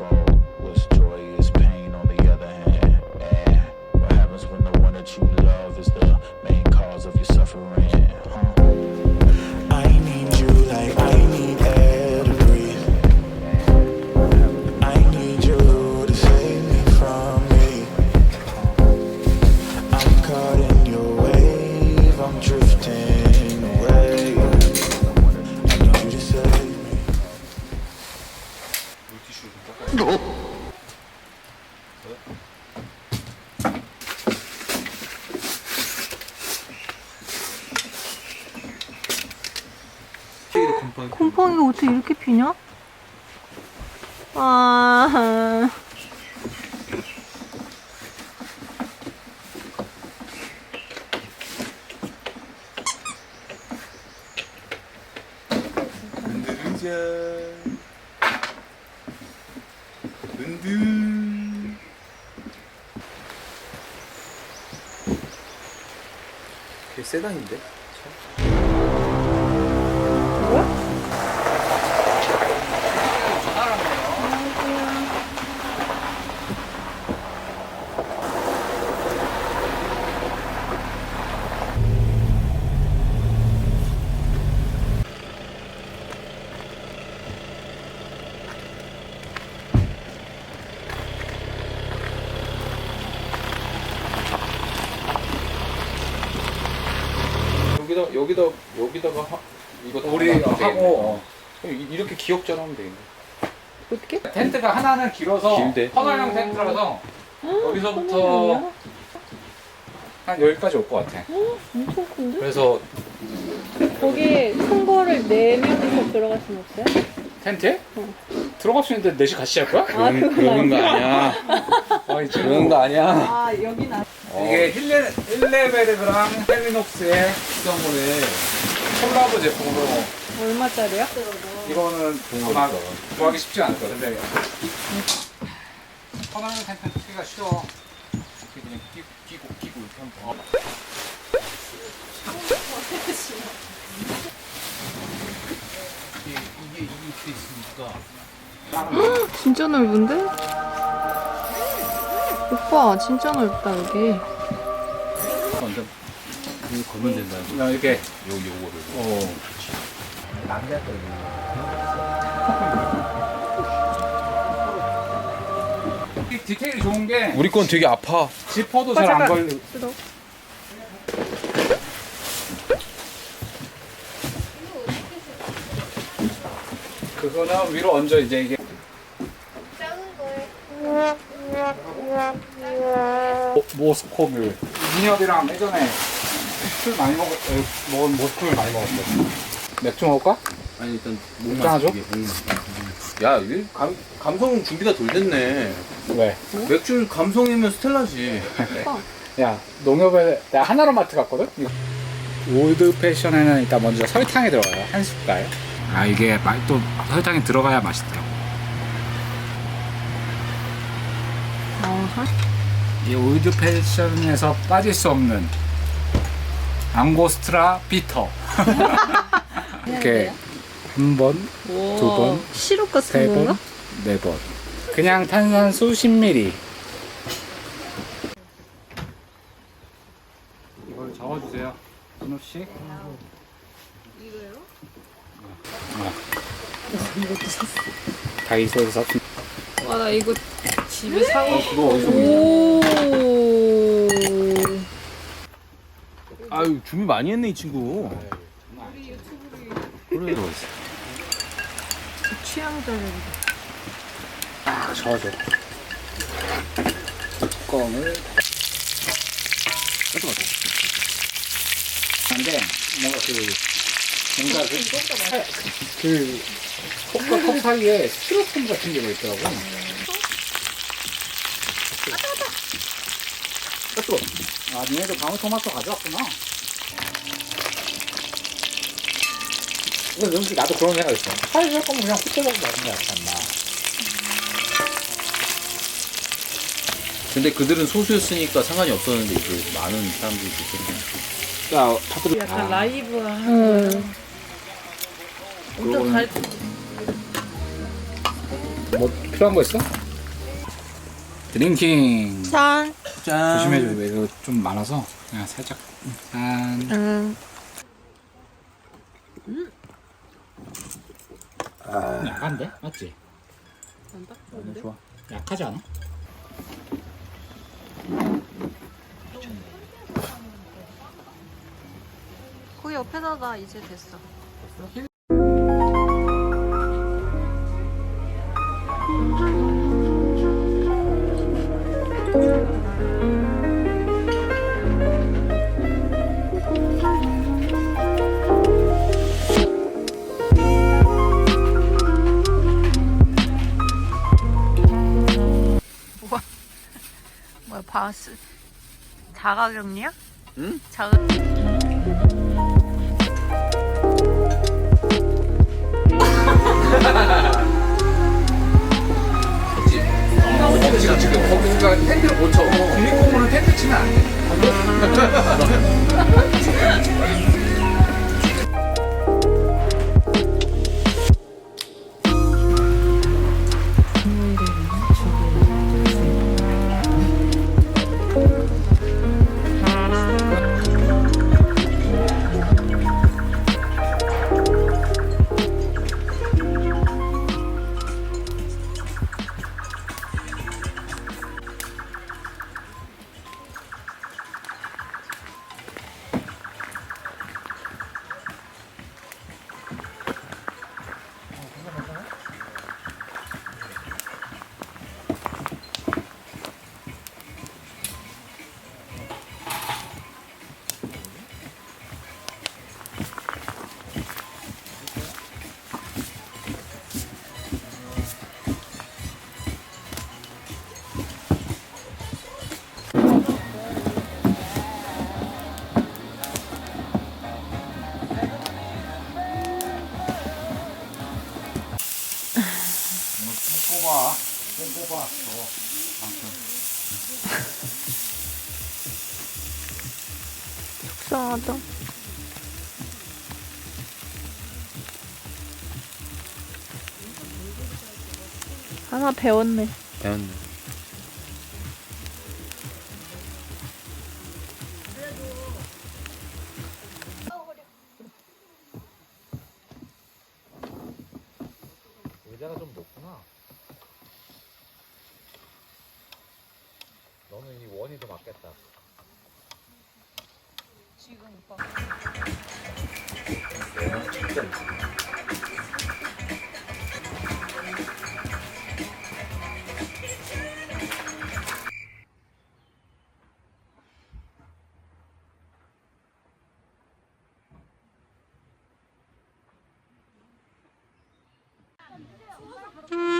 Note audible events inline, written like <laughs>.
unfold. What's joy is pain on the other hand. And what happens when the one that you love is the main cause of your suffering? Huh? 곰팡이가 어떻게 이렇게 피냐? 아, 흔들자 흔들 개 세단인데? 여기다 여기다 여기다가 하, 이거 다 우리 되겠네. 하고 어. 이- 이렇게 기억자로 하면 되겠네. 어떻게? 텐트가 하나는 길어서 길대. 터널형 텐트라서 여기서부터 한 여기까지 올 것 같아 엄청 큰데? 그래서 거기에 큰 거를 네 명이서 들어갈 순 없어요? 텐트에? 들어갈 수 있는데 넷이 같이 할 거야? 아, 그건 그러는 거 아니야. 아니 그러는 거 아니야. 아, 아 이게 힐레, 힐레베르그랑 헬리녹스의 구성물을 콜라보 제품으로 얼마짜리야? 이거는 아마 구하기 쉽지 않을 거야 근데. 터널형 텐트 쓰기가 쉬워. 이렇게 그냥 끼고 끼고 끼고 이렇게 하면 돼 이게 이게 수 있으니까. 진짜 넓은데? 오빠, 진짜 넓다, 여기. 완전 이거 걸면 된다. 그냥 이렇게 요 요거를. 어. <laughs> 이 디테일이 좋은 게 우리 건 되게 아파. 지퍼도 잘 안 걸려. 쓰러. 그거는 위로 얹어 이제 이게 모- 모스코뮬 민혁이랑 예전에 술 많이 먹었 에, 먹은 모스코뮬 많이 먹었어 맥주 먹을까? 아니 일단 일단 하죠. 야, 이게 감 감성 준비가 덜 됐네. 왜? 맥주 감성이면 스텔라지. 야 농협에 내가 하나로마트 갔거든? 올드 패션에는 일단 먼저 설탕이 들어가요 한 숟갈 아 이게 마- 또 설탕이 들어가야 맛있더라고 어, 설 이 올드 패션에서 빠질 수 없는 앙고스트라 비터 <laughs> 이렇게 한 번, 두 번, 시럽 같은 세 건가? 번, 네 번. 그냥 탄산 수십 미리. 이걸 적어주세요. 하나씩. 이것도 샀어. 다이소에서 샀 와, 나 이거 집에 사고 싶어. 그거 어디서 오. 아유 준비 많이 했네 이 친구. 그래. 취향자를. 딱 저어줘. 뚜껑을. 근데 뭔가 그 뭔가 그, 그 컵과 컵 사이에 스티로폼 같은 게 있더라고. 뜨거. 아, 니네도 방울토마토 가져왔구나. 근데 명식 나도 그런 생각 있어. 파이 할 거면 그냥 호텔 가서 먹는 게 낫지 않나. 근데 그들은 소수였으니까 상관이 없었는데 이제 많은 사람들이 있었네. 야, 파도 약간 라이브한. 엄청 잘. 뭐 필요한 거 있어? 드링킹 짠. 짠. 조심해줘 이거 좀 많아서 그냥 살짝 짠 음. 약한데? 맞지? 너무 좋아. 약하지 않아? 거기 옆에다 나 이제 됐어. 우와. 뭐야 바스 자가격리야? 응? 자가 지금 지금 거기가 텐트를 못 쳐. 유니폼으로 텐트 치면 안 돼. 속상하다. 하나 배웠네. 배웠네. 의자가 좀 높구나. 너는 이 원이 더 맞겠다. 지금 오빠. 음.